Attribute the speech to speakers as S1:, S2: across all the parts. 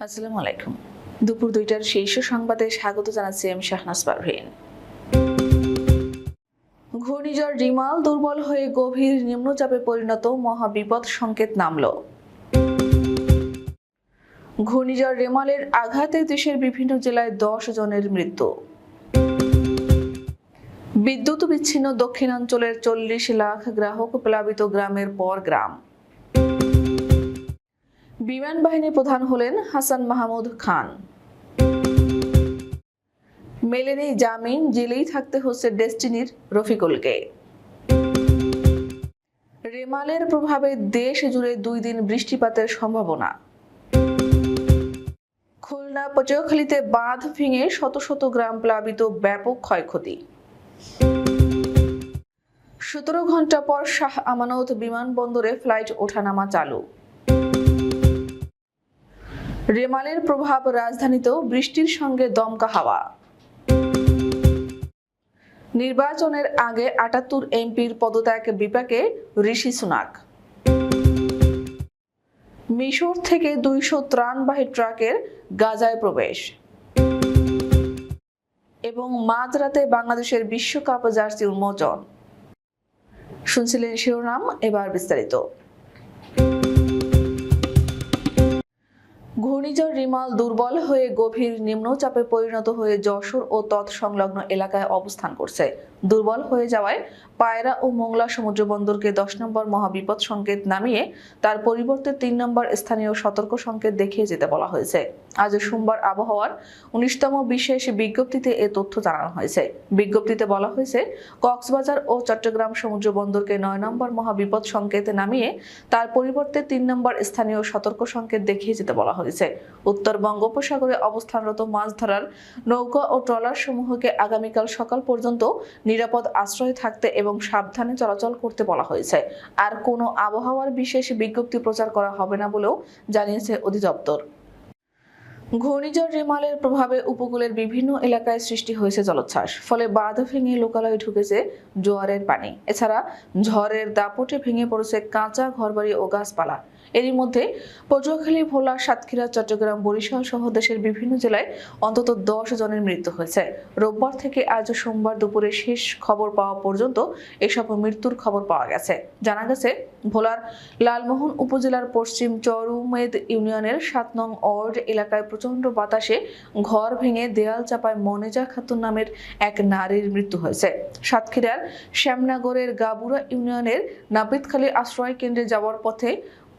S1: আসসালামু আলাইকুম। দুপুর দুইটার শীর্ষ সংবাদে স্বাগত জানাচ্ছি আমি শাহনাজ পারভীন। ঘূর্ণিঝড় রিমাল দুর্বল হয়ে গভীর নিম্নচাপে পরিণত মহাবিপদ সংকেত নামল। ঘূর্ণিঝড় রেমালের আঘাতে দেশের বিভিন্ন জেলায় দশ জনের মৃত্যু। বিদ্যুৎ বিচ্ছিন্ন দক্ষিণাঞ্চলের চল্লিশ লাখ গ্রাহক প্লাবিত গ্রামের পর গ্রাম। বিমান বাহিনী প্রধান হলেন হাসান মাহমুদ খান। মেলেনি জামিন জেলেই থাকতে হচ্ছে ডেস্টিনির রফিকুলকে। রেমালের প্রভাবে দেশ জুড়ে দুই দিন বৃষ্টিপাতের সম্ভাবনা। খুলনা পটুয়াখালীতে বাঁধ ভেঙে শত শত গ্রাম প্লাবিত ব্যাপক ক্ষয়ক্ষতি। সতেরো ঘণ্টা পর শাহ আমানত বিমানবন্দরে ফ্লাইট ওঠানামা চালু। রেমালের প্রভাব রাজধানীতেও বৃষ্টির সঙ্গে দমকা হাওয়া। নির্বাচনের আগে আটাত্তর এমপির পদত্যাগ বিপাকে ঋষি সুনাক। মিশর থেকে দুইশো ত্রাণবাহী ট্রাকের গাজায় প্রবেশ। এবং মাঝরাতে বাংলাদেশের বিশ্বকাপ জার্সি উন্মোচন শুনছিলেন শিরোনাম, এবার বিস্তারিত। ঘূর্ণিঝড় রিমাল দুর্বল হয়ে গভীর নিম্নচাপে পরিণত হয়ে যশোর ও তৎসংলগ্ন এলাকায় অবস্থান করছে। দুর্বল হয়ে যাওয়ায় পায়রা ও মোংলা সমুদ্র বন্দরকে দশ নম্বর মহাবিপদ সংকেত নামিয়ে তার পরিবর্তে তিন নম্বর স্থানীয় সতর্ক সংকেত দেখিয়ে যেতে বলা হয়েছে। আজ সোমবার আবহাওয়ার উনিশতম বিশেষ বিজ্ঞপ্তিতে এ তথ্য জানানো হয়েছে। বিজ্ঞপ্তিতে বলা হয়েছে, কক্সবাজার ও চট্টগ্রাম সমুদ্র বন্দরকে নয় নম্বর মহাবিপদ সংকেত নামিয়ে তার পরিবর্তে তিন নম্বর স্থানীয় সতর্ক সংকেত দেখিয়ে যেতে বলা হয়েছে। উত্তর বঙ্গোপসাগরে অবস্থানরত মাছ ধরার নৌকা ও ট্রলার সমূহকে আগামীকাল সকাল পর্যন্ত নিরাপদ আশ্রয় থাকতে এবং সাবধানে চলাচল করতে বলা হয়েছে। আর কোনো আবহাওয়ার বিশেষ বিজ্ঞপ্তি প্রচার করা হবে না বলেও জানিয়েছে অধিদপ্তর। ঘূর্ণিঝড় রেমালের প্রভাবে উপকূলের বিভিন্ন এলাকায় সৃষ্টি হয়েছে জলোচ্ছ্বাস, ফলে বাঁধ ভেঙে লোকালয়ে ঢুকেছে জোয়ারের পানি। এছাড়া ঝড়ের দাপটে ভেঙে পড়েছে কাঁচা ঘরবাড়ি ও গাছপালা। এরই মধ্যে পটুয়াখালী, ভোলা, সাতক্ষীরা, চট্টগ্রাম, বরিশাল সহ দেশের বিভিন্ন জেলায় অন্তত দশ জনের মৃত্যু হয়েছে। রোববার থেকে আজ সোমবার দুপুরে শেষ খবর পাওয়া পর্যন্ত এসব মৃত্যুর খবর পাওয়া গেছে। জানা গেছে, ভোলার লালমোহন উপজেলার পশ্চিম চরুমেদ ইউনিয়নের সাত নং ওয়ার্ড এলাকায় প্রচণ্ড বাতাসে ঘর ভেঙে দেয়াল চাপায় মনেজা খাতুন নামের এক নারীর মৃত্যু হয়েছে। সাতক্ষীরার শ্যামনগরের গাবুরা ইউনিয়নের নাপিতখালী আশ্রয় কেন্দ্রে যাওয়ার পথে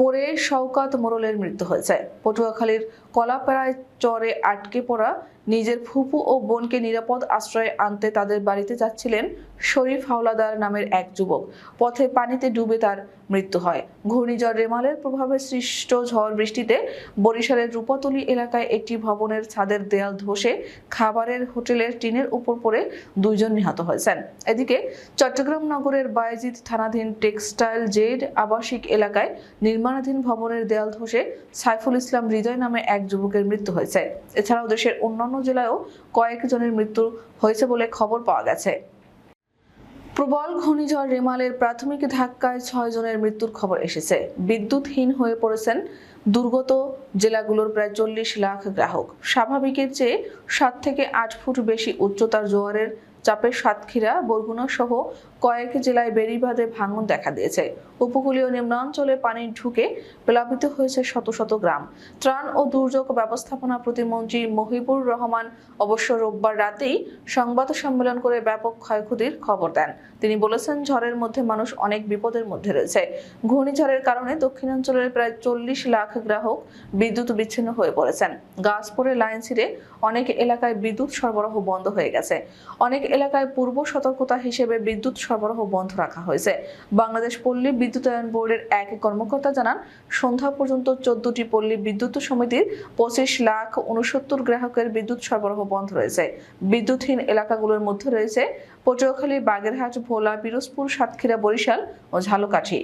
S1: পড়ে শওকাত মোরলের মৃত্যু হয়েছে। পটুয়াখালীর কলাপাড়ায় চরে আটকে পড়া নিজের ফুপু ও বোনকে নিরাপদ আশ্রয়ে আনতে তাদের বাড়িতে যাচ্ছিলেন শরীফ হাওলাদার নামের এক যুবক। পথে পানিতে ডুবে তার মৃত্যু হয়। ঘূর্ণিঝড় রেমালের প্রভাবে সৃষ্ট ঝড় বৃষ্টিতে বরিশালের রূপাতলী এলাকায় একটি ভবনের ছাদের দেয়াল ধসে খাবারের হোটেলের টিনের উপর পড়ে দুইজন নিহত হয়েছেন। এদিকে চট্টগ্রাম নগরের বায়েজিদ থানাধীন টেক্সটাইল জেড আবাসিক এলাকায় নির্মাণাধীন ভবনের দেয়াল ধসে সাইফুল ইসলাম হৃদয় নামে এক যুবকের মৃত্যু হয়েছে। এছাড়াও দেশের অন্যান্য জেলায়ও কয়েকজনের মৃত্যু হয়েছে বলে খবর পাওয়া গেছে। প্রবল ঘূর্ণিঝড় রেমালের প্রাথমিক ধাক্কায় ছয় জনের মৃত্যুর খবর এসেছে। বিদ্যুৎহীন হয়ে পড়েছেন দুর্গত জেলাগুলোর প্রায় চল্লিশ লাখ গ্রাহক। স্বাভাবিকের চেয়ে সাত থেকে আট ফুট বেশি উচ্চতার জোয়ারের চাপে সাতক্ষীরা, বরগুনা সহ কয়েক জেলায় বেড়িবাঁধে ভাঙন দেখা দিয়েছে। উপকূলীয় নিম্নাঞ্চলে পানি ঢুকে প্লাবিত হয়েছে শত শত গ্রাম। ত্রাণ ও দুর্যোগ ব্যবস্থাপনা প্রতিমন্ত্রী মহিবুর রহমান অবশ্য রোববার রাতেই সংবাদ সম্মেলন করে ব্যাপক ক্ষয়ক্ষতির খবর দেন। তিনি বলেছেন, ঝড়ের মধ্যে মানুষ অনেক বিপদের মধ্যে রয়েছে। ঘূর্ণিঝড়ের কারণে দক্ষিণাঞ্চলের প্রায় চল্লিশ লাখ গ্রাহক বিদ্যুৎ বিচ্ছিন্ন হয়ে পড়েছেন। গাছ পড়ে লাইন ছিঁড়ে অনেক এলাকায় বিদ্যুৎ সরবরাহ বন্ধ হয়ে গেছে। অনেক এলাকায় পূর্ব সতর্কতা হিসেবে বিদ্যুৎ সরবরাহ বন্ধ রাখা হয়েছে। বাংলাদেশ পল্লী বিদ্যুতায়ন বোর্ডের এক কর্মকর্তা জানান, সন্ধ্যা পর্যন্ত চোদ্দটি পল্লী বিদ্যুৎ সমিতির পঁচিশ লাখ উনসত্তর গ্রাহকের বিদ্যুৎ সরবরাহ বন্ধ রয়েছে। বিদ্যুৎহীন এলাকাগুলোর মধ্যে রয়েছে পটুয়াখালী, বাগেরহাট, ভোলা, পিরোজপুর, সাতক্ষীরা, বরিশাল ও ঝালকাঠি।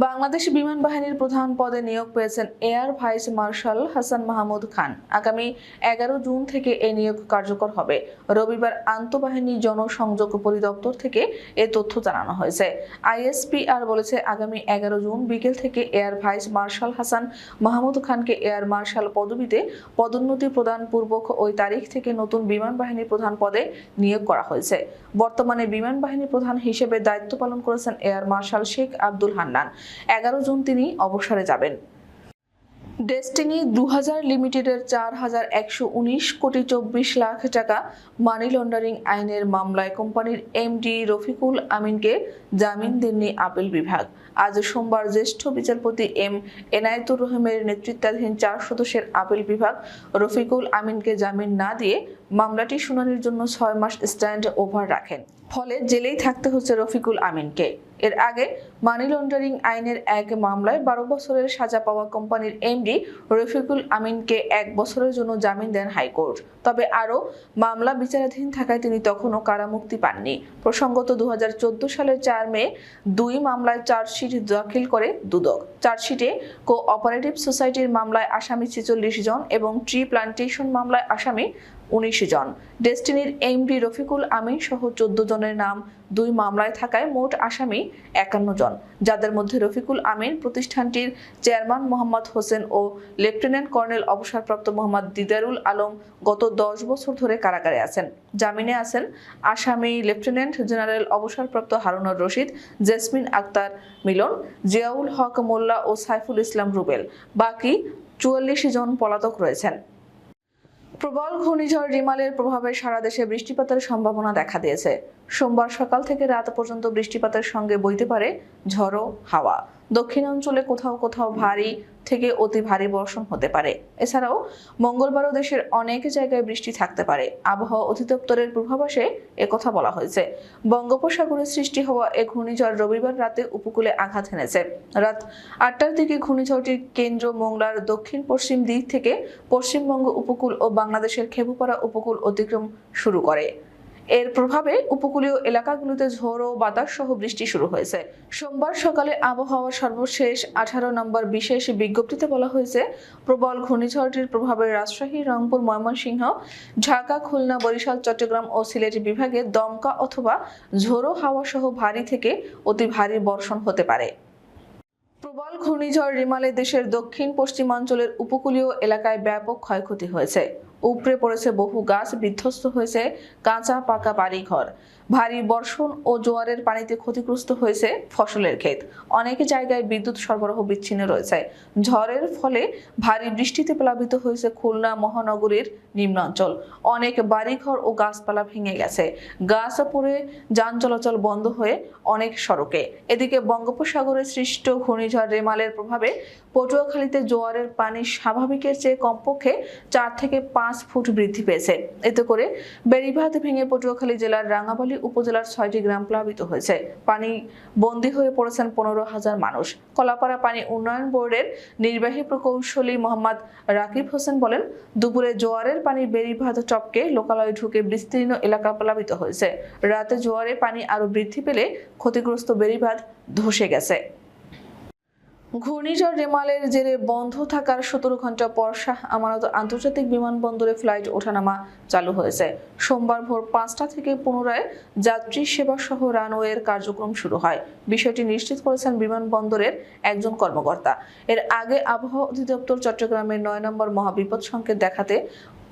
S1: বাংলাদেশ বিমান বাহিনীর প্রধান পদে নিয়োগ পেয়েছেন air vice marshal Hasan Mahmud Khan. আগামী এগারো জুন থেকে এই নিয়োগ কার্যকর হবে। রবিবার আন্তঃবাহিনী জনসংযোগ পরিদপ্তর থেকে এ তথ্য জানানো হয়েছে। আইএসপিআর বলেছে, আগামী এগারো জুন বিকেল থেকে air vice marshal Hasan Mahmud খানকে এয়ার মার্শাল পদবিতে পদোন্নতি প্রদান পূর্বক ওই তারিখ থেকে নতুন বিমান বাহিনী প্রধান পদে নিয়োগ করা হয়েছে। বর্তমানে বিমান বাহিনী প্রধান হিসেবে দায়িত্ব পালন করেছেন এয়ার মার্শাল শেখ আব্দুল হান্নান। এগারো জুন তিনি অবসরে যাবেন। ডেস্টিনি দু হাজার লিমিটেডের চার হাজার একশো উনিশ কোটি চব্বিশ লাখ টাকা মানি লন্ডারিং আইনের মামলায় কোম্পানির এমডি রফিকুল আমিনকে জামিন দেননি আপিল বিভাগ। আজ সোমবার জ্যেষ্ঠ বিচারপতি এম এনায়েতুর রহিমের নেতৃত্বাধীন চার সদস্যের আপিল বিভাগ রফিকুল আমিনকে জামিন না দিয়ে মামলাটি শুনানির জন্য ছয় মাস স্ট্যান্ড ওভার রাখেন। ফলে জেলেই থাকতে হচ্ছে রফিকুল আমিনকে। এর আগে মানি লন্ডারিং আইনের এক মামলায় বারো বছরের সাজা পাওয়া কোম্পানির এমডি রফিকুল আমিনকে এক বছরের জন্য জামিন দেন হাইকোর্ট। তবে আরও মামলা বিচারাধীন থাকায় তিনি তখনও কারামুক্তি পাননি। প্রসঙ্গত দু হাজার চোদ্দ সালের চার মে দুই মামলায় চার্জশিট দাখিল করে দুদক। চার্জশিটে কো অপারেটিভ সোসাইটির মামলায় আসামি ছেচল্লিশ জন এবং ট্রি প্লান্টেশন মামলায় আসামি উনিশ জন। ডেস্টিনির এমডি রফিকুল আমিন সহ চোদ্দ জনের নাম দুই মামলায় থাকায় মোট আসামি একান্ন জন। যাদের মধ্যে রফিকুল আমিন প্রতিষ্ঠানটির চেয়ারম্যান মোহাম্মদ হোসেন ও লেফটেন্যান্ট কর্নেল অবসরপ্রাপ্ত মোহাম্মদ দিদারুল আলম গত দশ বছর ধরে কারাগারে আছেন। জামিনে আছেন আসামি লেফটেন্যান্ট জেনারেল অবসরপ্রাপ্ত হারুনুর রশিদ, জেসমিন আক্তার মিলন, জিয়াউল হক মোল্লা ও সাইফুল ইসলাম রুবেল। বাকি চুয়াল্লিশ জন পলাতক রয়েছেন। প্রবল ঘূর্ণিঝড় রিমালের প্রভাবে সারা দেশে বৃষ্টিপাতের সম্ভাবনা দেখা দিয়েছে। সোমবার সকাল থেকে রাত পর্যন্ত বৃষ্টিপাতের সঙ্গে বইতে পারে ঝড়ো হাওয়া। দক্ষিণাঞ্চলে কোথাও কোথাও ভারী থেকে অতি ভারী বর্ষণ হতে পারে। এছাড়াও মঙ্গলবারও দেশের অনেক জায়গায় বৃষ্টি থাকতে পারে। আবহাওয়া অধিদপ্তরের পূর্বাভাসে একথা বলা হয়েছে। বঙ্গোপসাগরে সৃষ্টি হওয়া এ ঘূর্ণিঝড় রবিবার রাতে উপকূলে আঘাত হেনেছে। রাত আটটার দিকে ঘূর্ণিঝড়টির কেন্দ্র মোংলার দক্ষিণ পশ্চিম দিক থেকে পশ্চিমবঙ্গ উপকূল ও বাংলাদেশের খেপুপাড়া উপকূল অতিক্রম শুরু করে। এর প্রভাবে উপকূলীয় এলাকাগুলোতে ঝোড়ো বাতাস সহ বৃষ্টি শুরু হয়েছে। সোমবার সকালে আবহাওয়ার সর্বশেষ আঠারো নম্বর বিশেষ বিজ্ঞপ্তিতে বলা হয়েছে, প্রবল ঘূর্ণিঝড়টির প্রভাবে রাজশাহী, রংপুর, ময়মনসিংহ, ঢাকা, খুলনা, বরিশাল, চট্টগ্রাম ও সিলেট বিভাগে দমকা অথবা ঝোড়ো হাওয়া সহ ভারী থেকে অতি ভারী বর্ষণ হতে পারে। প্রবল ঘূর্ণিঝড় রিমালে দেশের দক্ষিণ পশ্চিমাঞ্চলের উপকূলীয় এলাকায় ব্যাপক ক্ষয়ক্ষতি হয়েছে। উপড়ে পড়েছে বহু গাছ, বিধ্বস্ত হয়েছে কাঁচা পাকা বাড়িঘর। ভারী বর্ষণ ও জোয়ারের পানিতে ক্ষতিগ্রস্ত হয়েছে ফসলের ক্ষেত। অনেক জায়গায় বিদ্যুৎ সরবরাহ বিচ্ছিন্ন রয়েছে। ঝড়ের ফলে ভারী বৃষ্টিতে প্লাবিত হয়েছে খুলনা মহানগরীর নিম্নাঞ্চল। অনেক বাড়িঘর ও গাছপালা ভেঙে গেছে। গাছ পড়ে যান চলাচল বন্ধ হয়ে অনেক সড়কে। এদিকে বঙ্গোপসাগরে সৃষ্ট ঘূর্ণিঝড় রেমালের প্রভাবে পটুয়াখালীতে জোয়ারের পানি স্বাভাবিকের চেয়ে কমপক্ষে চার থেকে পাঁচ ফুট বৃদ্ধি পেয়েছে। এতে করে বেড়িবাঁধ ভেঙে পটুয়াখালী জেলার রাঙাবালি উপজেলার ছয়টি গ্রাম প্লাবিত হয়েছে। পানি বন্দী হয়ে পড়েছেন পনেরো হাজার মানুষ। কলাপাড়া পানি উন্নয়ন বোর্ডের নির্বাহী প্রকৌশলী মোহাম্মদ রাকিব হোসেন বলেন, দুপুরে জোয়ারের পানি বেড়িবাঁধ টপকে লোকালয়ে ঢুকে বিস্তীর্ণ এলাকা প্লাবিত হয়েছে। রাতে জোয়ারে পানি আরও বৃদ্ধি পেলে ক্ষতিগ্রস্ত বেড়িবাঁধ ধসে গেছে। ঘূর্ণিঝড় রেমালের জেরে বন্ধ থাকার সতেরো ঘণ্টা পর শাহ আমানত আন্তর্জাতিক বিমানবন্দরে ফ্লাইট ওঠানামা চালু হয়েছে। সোমবার ভোর পাঁচটা থেকে পুনরায় যাত্রী সেবা সহ রানওয়ের কার্যক্রম শুরু হয়। বিষয়টি নিশ্চিত করেছেন বিমানবন্দরের একজন কর্মকর্তা। এর আগে আবহাওয়া অধিদপ্তর চট্টগ্রামের নয় নম্বর মহাবিপদ সংকেত দেখাতে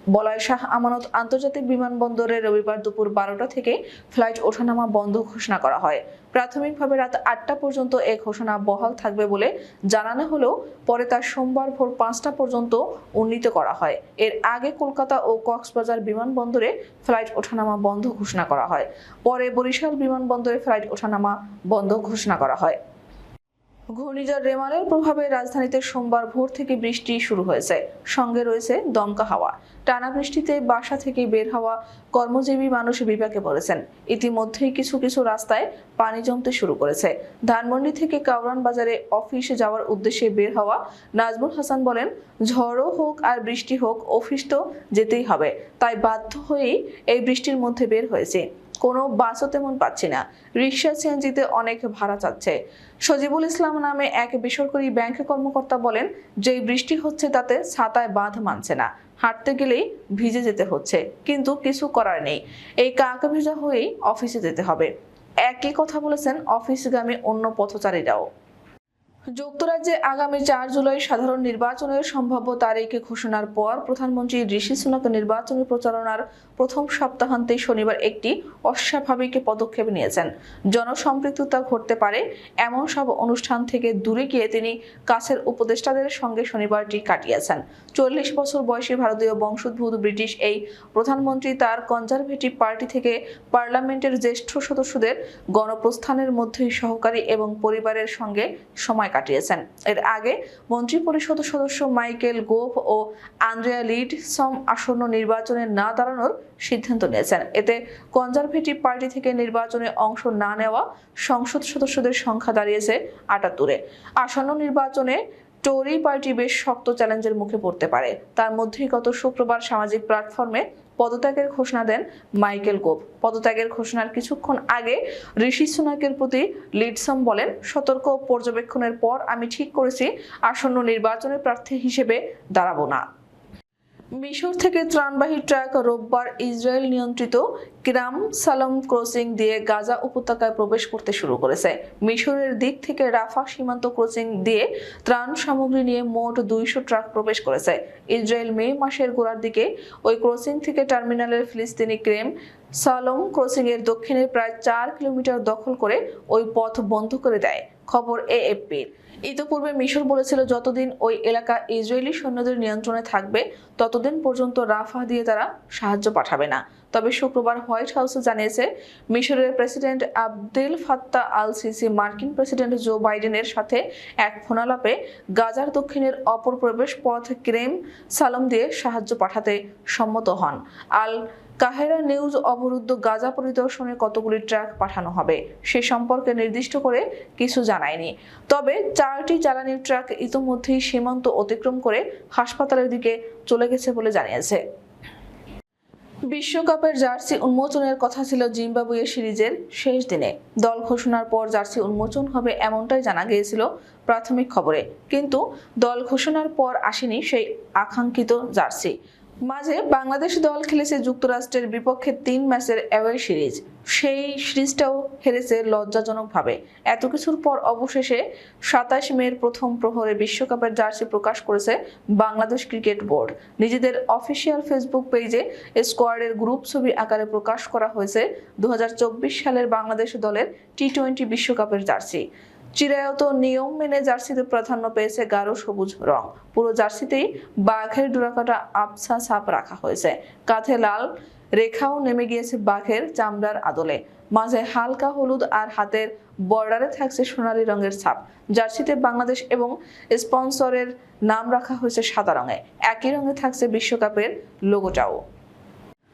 S1: বলয় শাহ আমানত আন্তর্জাতিক বিমানবন্দরে রবিবার দুপুর বারোটা থেকে ফ্লাইট ওঠানামা বন্ধ ঘোষণা করা হয়। প্রাথমিকভাবে রাত আটটা পর্যন্ত এ ঘোষণা বহাল থাকবে বলে জানানো হলেও পরে তা সোমবার ভোর পাঁচটা পর্যন্ত উন্নীত করা হয়। এর আগে কলকাতা ও কক্সবাজার বিমানবন্দরে ফ্লাইট ওঠানামা বন্ধ ঘোষণা করা হয়। পরে বরিশাল বিমানবন্দরে ফ্লাইট ওঠানামা বন্ধ ঘোষণা করা হয়। ঘূর্ণিঝড় রেমালের প্রভাবে রাজধানীতে সোমবার ভোর থেকে বৃষ্টি শুরু হয়েছে। সঙ্গে রয়েছে দমকা হাওয়া। টানা বৃষ্টিতে বাসা থেকে বের হওয়া কর্মজীবী মানুষ বিপাকে পড়েছেন। ইতিমধ্যেই কিছু কিছু রাস্তায় পানি জমতে শুরু করেছে। ধানমন্ডি থেকে কাউরান বাজারে অফিসে যাওয়ার উদ্দেশ্যে বের হওয়া নাজমুল হাসান বলেন, ঝড়ও হোক আর বৃষ্টি হোক, অফিস তো যেতেই হবে। তাই বাধ্য হয়েই এই বৃষ্টির মধ্যে বের হয়েছে। কোনো বাসও তেমন পাচ্ছি না। রিক্সা সিএনজিতে অনেক ভাড়া চাচ্ছে। সজিবুল ইসলাম নামে এক বেসরকারি ব্যাংক কর্মকর্তা বলেন, যেই বৃষ্টি হচ্ছে তাতে ছাতায় বাঁধ মানছে না। হাঁটতে গেলেই ভিজে যেতে হচ্ছে, কিন্তু কিছু করার নেই। এই কাক ভেজা হয়েই অফিসে যেতে হবে। একই কথা বলেছেন অফিসগামী অন্য পথচারীরাও। যুক্তরাজ্যে আগামী চার জুলাই সাধারণ নির্বাচনের সম্ভাব্য তারিখ ঘোষণার পর প্রধানমন্ত্রী ঋষি সুনাক নির্বাচনী প্রচারণার প্রথম সপ্তাহান্তে শনিবার একটি অস্বাভাবিক পদক্ষেপ নিয়েছেন। জনসম্পৃক্ততা ঘটতে পারে, এমন সব অনুষ্ঠান থেকে দূরে গিয়ে তিনি কাছের উপদেষ্টাদের সঙ্গে শনিবারটি কাটিয়েছেন। চল্লিশ বছর বয়সী ভারতীয় বংশোদ্ভূত ব্রিটিশ এই প্রধানমন্ত্রী তার কনজারভেটিভ পার্টি থেকে পার্লামেন্টের জ্যেষ্ঠ সদস্যদের গণপ্রস্থানের মধ্যেই সহকারী এবং পরিবারের সঙ্গে সময় কাটিয়েছেন। এর আগে মন্ত্রী পরিষদ সদস্য মাইকেল গোভ ও আন্দ্রেয়া লিড সম আসন্ন নির্বাচনে না দাঁড়ানোর সিদ্ধান্ত নিয়েছেন। এতে কনজারভেটিভ পার্টি থেকে নির্বাচনে অংশ না নেওয়া সংসদ সদস্যদের সংখ্যা দাঁড়িয়েছে আটাত্তরে। আসন্ন নির্বাচনে টোরি পার্টি বেশ শক্ত চ্যালেঞ্জের মুখে পড়তে পারে। তার মধ্যেই গত শুক্রবার সামাজিক প্ল্যাটফর্মে পদত্যাগের ঘোষণা দেন মাইকেল গোপ। পদত্যাগের ঘোষণার কিছুক্ষণ আগে ঋষি সুনাকের প্রতি লিডসম বলেন, সতর্ক পর্যবেক্ষণের পর আমি ঠিক করেছি, আসন্ন নির্বাচনের প্রার্থী হিসেবে দাঁড়াবো না। মিশর থেকে ত্রাণবাহী ট্রাক রোববার ইসরায়েল নিয়ন্ত্রিত কিরাম সালাম ক্রসিং দিয়ে গাজা উপত্যকায় প্রবেশ করতে শুরু করেছে। মিশরের দিক থেকে রাফা সীমান্ত ক্রসিং দিয়ে ত্রাণ সামগ্রী নিয়ে মোট দুইশো ট্রাক প্রবেশ করেছে। ইসরায়েল মে মাসের গোড়ার দিকে ওই ক্রসিং থেকে টার্মিনালের ফিলিস্তিনি ক্রেম সালম ক্রসিং এর দক্ষিণের প্রায় চার কিলোমিটার দখল করে ওই পথ বন্ধ করে দেয়। খবর এএফপির। ইতিপূর্বে মিশর বলেছিল, যতদিন ওই এলাকা ইসরায়েলি সৈন্যদের নিয়ন্ত্রণে থাকবে, ততদিন পর্যন্ত রাফা দিয়ে তারা সাহায্য পাঠাবে না। তবে শুক্রবার হোয়াইট হাউসে জানিয়েছে, মিশরের president Abdel Fattah al Sisi মার্কিন প্রেসিডেন্ট জো বাইডেনের সাথে এক ফোনালাপে গাজার দক্ষিণের অপর প্রবেশ পথ ক্রেম সালম দিয়ে সাহায্য পাঠাতে সম্মত হন। আল কাহেরা নিউজ অবরুদ্ধ গাজা পরিদর্শনে কতগুলি ট্রাক পাঠানো হবে সে সম্পর্কে নির্দিষ্ট করে কিছু জানায়নি। তবে চারটি জ্বালানির ট্রাক ইতোমধ্যেই সীমান্ত অতিক্রম করে হাসপাতালের দিকে চলে গেছে বলে জানিয়েছে। বিশ্বকাপের জার্সি উন্মোচনের কথা ছিল জিম্বাবুয়ে সিরিজের শেষ দিনে। দল ঘোষণার পর জার্সি উন্মোচন হবে এমনটাই জানা গিয়েছিল প্রাথমিক খবরে। কিন্তু দল ঘোষণার পর আসেনি সেই আকাঙ্ক্ষিত জার্সি। মাঝে বাংলাদেশ দল খেলেছে যুক্তরাষ্ট্রের বিপক্ষে তিন ম্যাচের অ্যাওয়ে সিরিজ সেই সিরিজটাও হেরেছে লজ্জাজনকভাবে। এত কিছুর পর অবশেষে সাতাশ মের প্রথম প্রহরে বিশ্বকাপের জার্সি প্রকাশ করেছে বাংলাদেশ ক্রিকেট বোর্ড। নিজেদের অফিসিয়াল ফেসবুক পেজে স্কোয়াডের গ্রুপ ছবি আকারে প্রকাশ করা হয়েছে দু হাজার চব্বিশ সালের বাংলাদেশ দলের টি টোয়েন্টি বিশ্বকাপের জার্সি। চিরায়ত নিয়ম মেনে জার্সিতে প্রাধান্য পেয়েছে গাঢ় সবুজ রং। পুরো জার্সিতেই বাঘের ডোরাকাটা আবছা ছাপ রাখা হয়েছে। কাঁধে লাল রেখাও নেমে গিয়েছে বাঘের চামড়ার আদলে। মাঝে হালকা হলুদ আর হাতের বর্ডারে থাকছে সোনালী রঙের ছাপ। জার্সিতে বাংলাদেশ এবং স্পন্সরের নাম রাখা হয়েছে সাদা রঙে। একই রঙে থাকছে বিশ্বকাপের লোগোটাও।